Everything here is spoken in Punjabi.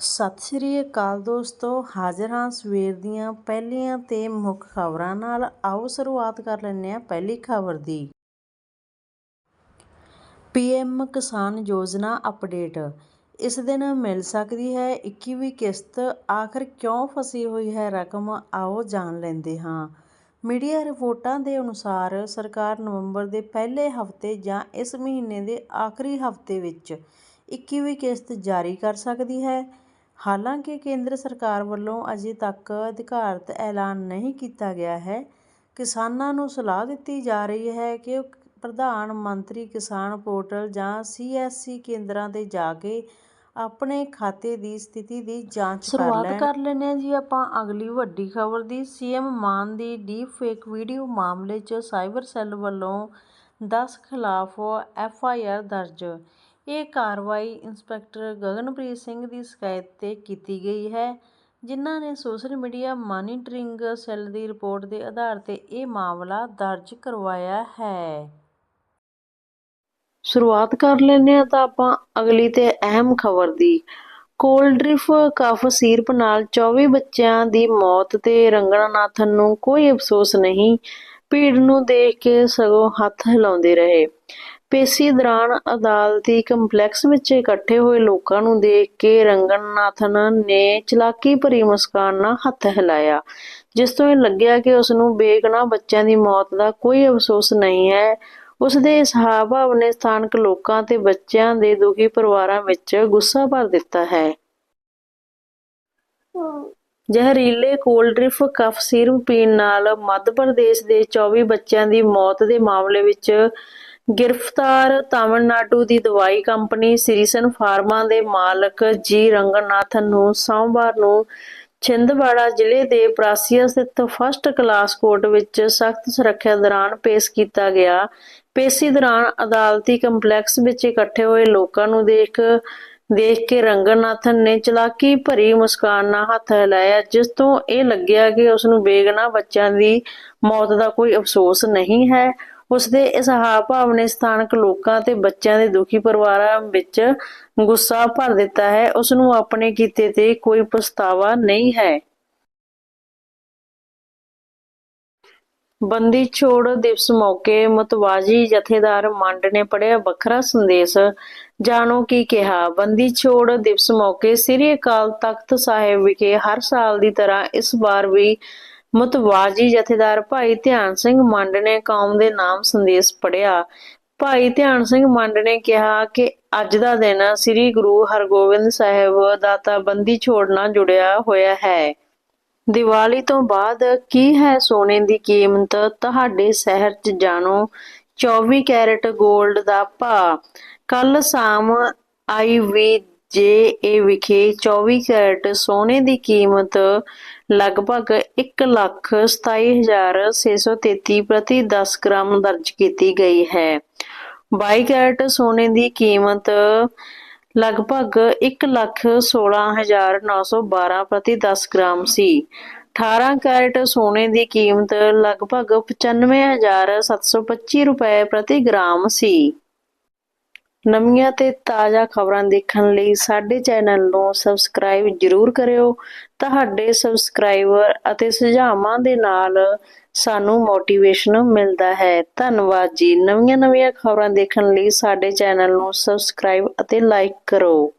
ਸਤਿ ਸ੍ਰੀ ਅਕਾਲ ਦੋਸਤੋ। ਹਾਜ਼ਰ ਹਾਂ ਸਵੇਰ ਦੀਆਂ ਪਹਿਲੀਆਂ ਤੇ ਮੁੱਖ ਖਬਰਾਂ ਨਾਲ। ਆਓ ਸ਼ੁਰੂਆਤ ਕਰ ਲੈਂਦੇ ਹਾਂ ਪਹਿਲੀ ਖਬਰ ਦੀ। ਪੀਐਮ ਕਿਸਾਨ ਯੋਜਨਾ ਅਪਡੇਟ। ਇਸ ਦਿਨ ਮਿਲ ਸਕਦੀ ਹੈ 21ਵੀਂ ਕਿਸ਼ਤ। ਆਖਰ ਕਿਉਂ ਫਸੀ ਹੋਈ ਹੈ ਰਕਮ? ਆਓ ਜਾਣ ਲੈਂਦੇ ਹਾਂ। ਮੀਡੀਆ ਰਿਪੋਰਟਾਂ ਦੇ ਅਨੁਸਾਰ ਸਰਕਾਰ ਨਵੰਬਰ ਦੇ ਪਹਿਲੇ ਹਫ਼ਤੇ ਜਾਂ ਇਸ ਮਹੀਨੇ ਦੇ ਆਖਰੀ ਹਫ਼ਤੇ ਵਿੱਚ 21ਵੀਂ ਕਿਸ਼ਤ ਜਾਰੀ ਕਰ ਸਕਦੀ ਹੈ। ਹਾਲਾਂਕਿ ਕੇਂਦਰ ਸਰਕਾਰ ਵੱਲੋਂ ਅਜੇ ਤੱਕ ਅਧਿਕਾਰਤ ਐਲਾਨ ਨਹੀਂ ਕੀਤਾ ਗਿਆ ਹੈ। ਕਿਸਾਨਾਂ ਨੂੰ ਸਲਾਹ ਦਿੱਤੀ ਜਾ ਰਹੀ ਹੈ ਕਿ ਉਹ ਪ੍ਰਧਾਨ ਮੰਤਰੀ ਕਿਸਾਨ ਪੋਰਟਲ ਜਾਂ ਸੀਐਸਸੀ ਕੇਂਦਰਾਂ ਤੇ ਜਾ ਕੇ ਆਪਣੇ ਖਾਤੇ ਦੀ ਸਥਿਤੀ ਦੀ ਜਾਂਚ ਕਰ ਲੈਣ। ਸ਼ੁਰੂਆਤ ਕਰ ਲੈਂਦੇ ਹਾਂ ਜੀ ਆਪਾਂ ਅਗਲੀ ਵੱਡੀ ਖਬਰ ਦੀ। ਸੀਐਮ ਮਾਨ ਦੀ ਡੀਪ ਫੇਕ ਵੀਡੀਓ ਮਾਮਲੇ 'ਚ ਸਾਈਬਰ ਸੈੱਲ ਵੱਲੋਂ 10 ਖਿਲਾਫ ਐਫ ਆਈ ਆਰ ਦਰਜ। ਇਹ ਕਾਰਵਾਈ ਇੰਸਪੈਕਟਰ ਗਗਨਪ੍ਰੀਤ ਸਿੰਘ ਦੀ ਸ਼ਿਕਾਇਤ 'ਤੇ ਕੀਤੀ ਗਈ ਹੈ, ਜਿਨ੍ਹਾਂ ਨੇ ਸੋਸ਼ਲ ਮੀਡੀਆ ਮਾਨੀਟਰਿੰਗ ਸੈੱਲ ਦੀ ਰਿਪੋਰਟ ਦੇ ਆਧਾਰ 'ਤੇ ਇਹ ਮਾਮਲਾ ਦਰਜ ਕਰਵਾਇਆ ਹੈ। ਸ਼ੁਰੂਆਤ ਕਰ ਲੈਂਦੇ ਹਾਂ ਤਾਂ ਆਪਾਂ ਅਗਲੀ ਤੇ ਅਹਿਮ ਖਬਰ ਦੀ। ਕੋਲਡ੍ਰਿਫ ਕਫ ਸੀਰਪ ਨਾਲ 24 ਬੱਚਿਆਂ ਦੀ ਮੌਤ ਤੇ ਰੰਗਨਾਥਨ ਨੂੰ ਕੋਈ ਅਫਸੋਸ ਨਹੀਂ, ਭੀੜ ਨੂੰ ਦੇਖ ਕੇ ਸਗੋਂ ਹੱਥ ਹਿਲਾਉਂਦੇ ਰਹੇ। ਪੇਸ਼ੀ ਦੌਰਾਨ ਅਦਾਲਤੀ ਕੰਪਲੈਕਸ ਵਿੱਚ ਇਕੱਠੇ ਹੋਏ ਲੋਕਾਂ ਨੂੰ ਦੇਖ ਕੇ ਰੰਗਨਾਥਨ ਨੇ ਚਲਾਕੀ ਭਰੀ ਮੁਸਕਾਨ ਨਾਲ ਹੱਥ ਹਿਲਾਇਆ, ਜਿਸ ਤੋਂ ਇਹ ਲੱਗਿਆ ਕਿ ਉਸ ਨੂੰ ਬੇਗੁਨਾਹ ਬੱਚਿਆਂ ਦੀ ਮੌਤ ਦਾ ਕੋਈ ਅਫਸੋਸ ਨਹੀਂ ਹੈ। ਉਸ ਦੇ ਇਸ ਹਾਵ-ਭਾਵ ਨੇ ਸਥਾਨਕ ਲੋਕਾਂ ਤੇ ਬੱਚਿਆਂ ਦੇ ਦੁਖੀ ਪਰਿਵਾਰਾਂ ਵਿੱਚ ਗੁੱਸਾ ਭਰ ਦਿੱਤਾ ਹੈ। ਜ਼ਹਿਰੀਲੇ ਕੋਲਡ੍ਰਿਫ ਕਫ ਸੀਰਪ ਪੀਣ ਨਾਲ ਮੱਧ ਪ੍ਰਦੇਸ਼ ਦੇ 24 ਬੱਚਿਆਂ ਦੀ ਮੌਤ ਦੇ ਮਾਮਲੇ ਵਿੱਚ ਗ੍ਰਿਫਤਾਰ ਤਾਮਿਲਨਾਡੂ ਦੀ ਦਵਾਈ ਕੰਪਨੀ ਸਿਰੀਸਨ ਫਾਰਮਾ ਦੇ ਮਾਲਕ ਜੀ ਰੰਗਨਾਥਨ ਨੂੰ ਸੋਮਵਾਰ ਨੂੰ ਛਿੰਦਵਾੜਾ ਜ਼ਿਲ੍ਹੇ ਦੇ ਪ੍ਰਾਸੀਆ ਸਥਿਤ ਫਸਟ ਕਲਾਸ ਕੋਰਟ ਵਿੱਚ ਸਖਤ ਸੁਰੱਖਿਆ ਦੌਰਾਨ ਪੇਸ਼ ਕੀਤਾ ਗਿਆ। ਪੇਸ਼ੀ ਦੌਰਾਨ ਅਦਾਲਤੀ ਕੰਪਲੈਕਸ ਵਿੱਚ ਇਕੱਠੇ ਹੋਏ ਲੋਕਾਂ ਨੂੰ ਦੇਖ ਦੇਖ ਕੇ ਰੰਗਨਾਥਨ ਨੇ ਚਲਾਕੀ ਭਰੀ ਮੁਸਕਾਨ ਨਾਲ ਹੱਥ ਹਿਲਾਇਆ, ਜਿਸ ਤੋਂ ਇਹ ਲੱਗਿਆ ਕਿ ਉਸ ਨੂੰ ਬੇਗਨਾ ਬੱਚਿਆਂ ਦੀ ਮੌਤ ਦਾ ਕੋਈ ਅਫਸੋਸ ਨਹੀਂ ਹੈ। ਉਸ ਦੇ ਇਸ ਹਾਵ-ਭਾਵ ਨੇ ਸਥਾਨਕ ਲੋਕਾਂ ਤੇ ਬੱਚਿਆਂ ਦੇ ਦੁਖੀ ਪਰਿਵਾਰਾਂ ਵਿੱਚ ਗੁੱਸਾ ਭਰ ਦਿੱਤਾ ਹੈ। ਉਸ ਨੂੰ ਆਪਣੇ ਕੀਤੇ ਤੇ ਕੋਈ ਪਛਤਾਵਾ ਨਹੀਂ ਹੈ। ਬੰਦੀ ਛੋੜ ਦਿਵਸ ਮੌਕੇ ਮਤਵਾਜੀ ਜਥੇਦਾਰ ਮੰਡ ਨੇ ਪੜਿਆ ਵੱਖਰਾ ਸੰਦੇਸ਼। ਜਾਣੋ ਕੀ ਕਿਹਾ, ਬੰਦੀ ਛੋੜ ਦਿਵਸ ਮੌਕੇ ਸ੍ਰੀ ਅਕਾਲ ਤਖਤ ਸਾਹਿਬ ਵਿਖੇ ਹਰ ਸਾਲ ਦੀ ਤਰ੍ਹਾਂ ਇਸ ਵਾਰ ਵੀ ਮਤਵਾਜੀ ਜਥੇਦਾਰ ਭਾਈ ਧਿਆਨ ਸਿੰਘ ਮੰਡ ਨੇ ਕੌਮ ਦੇ ਨਾਮ ਸੰਦੇਸ਼ ਪੜਿਆ ਭਾਈ ਧਿਆਨ ਸਿੰਘ ਮੰਡ ਨੇ ਕਿਹਾ ਕਿ ਅੱਜ ਦਾ ਦਿਨ ਸ੍ਰੀ ਗੁਰੂ ਹਰਗੋਬਿੰਦ ਸਾਹਿਬ ਦਾ ਤਾਂ ਬੰਦੀ ਛੋੜ ਨਾਲ ਜੁੜਿਆ ਹੋਇਆ ਹੈ। ਦੀਵਾਲੀ ਤੋਂ ਬਾਅਦ ਕੀ ਹੈ ਸੋਨੇ ਦੀ ਕੀਮਤ? ਤੁਹਾਡੇ ਸ਼ਹਿਰ 'ਚ ਜਾਣੋ 24 ਕੈਰਟ 골ਡ ਦਾ ਭਾਅ। ਕੱਲ ਸ਼ਾਮ ਆਈਵੀਜੇਏ ਵਿਖੇ 24 ਕੈਰਟ ਸੋਨੇ ਦੀ ਕੀਮਤ ਲਗਭਗ 127633 ਪ੍ਰਤੀ 10 ਗ੍ਰਾਮ ਦਰਜ ਕੀਤੀ ਗਈ ਹੈ। 22 ਕੈਰਟ ਸੋਨੇ ਦੀ ਕੀਮਤ ਲਗਭਗ 116912 ਪ੍ਰਤੀ 10 ਗ੍ਰਾਮ ਸੀ। 18 ਕੈਰਟ ਸੋਨੇ ਦੀ ਕੀਮਤ ਲਗਭਗ 95725 ਰੁਪਏ ਪ੍ਰਤੀ ਗ੍ਰਾਮ ਸੀ। ਨਵੀਆਂ ਤੇ ਤਾਜ਼ਾ ਖਬਰਾਂ ਦੇਖਣ ਲਈ ਸਾਡੇ ਚੈਨਲ ਨੂੰ ਸਬਸਕ੍ਰਾਈਬ ਜਰੂਰ ਕਰਿਓ। ਤੁਹਾਡੇ ਸਬਸਕ੍ਰਾਈਬਰ ਅਤੇ ਸੁਝਾਵਾਂ ਦੇ ਨਾਲ ਸਾਨੂੰ ਮੋਟੀਵੇਸ਼ਨ ਮਿਲਦਾ ਹੈ। ਧੰਨਵਾਦ ਜੀ। ਨਵੀਆਂ ਨਵੀਆਂ ਖਬਰਾਂ ਦੇਖਣ ਲਈ ਸਾਡੇ ਚੈਨਲ ਨੂੰ ਸਬਸਕ੍ਰਾਈਬ ਅਤੇ ਲਾਈਕ ਕਰੋ।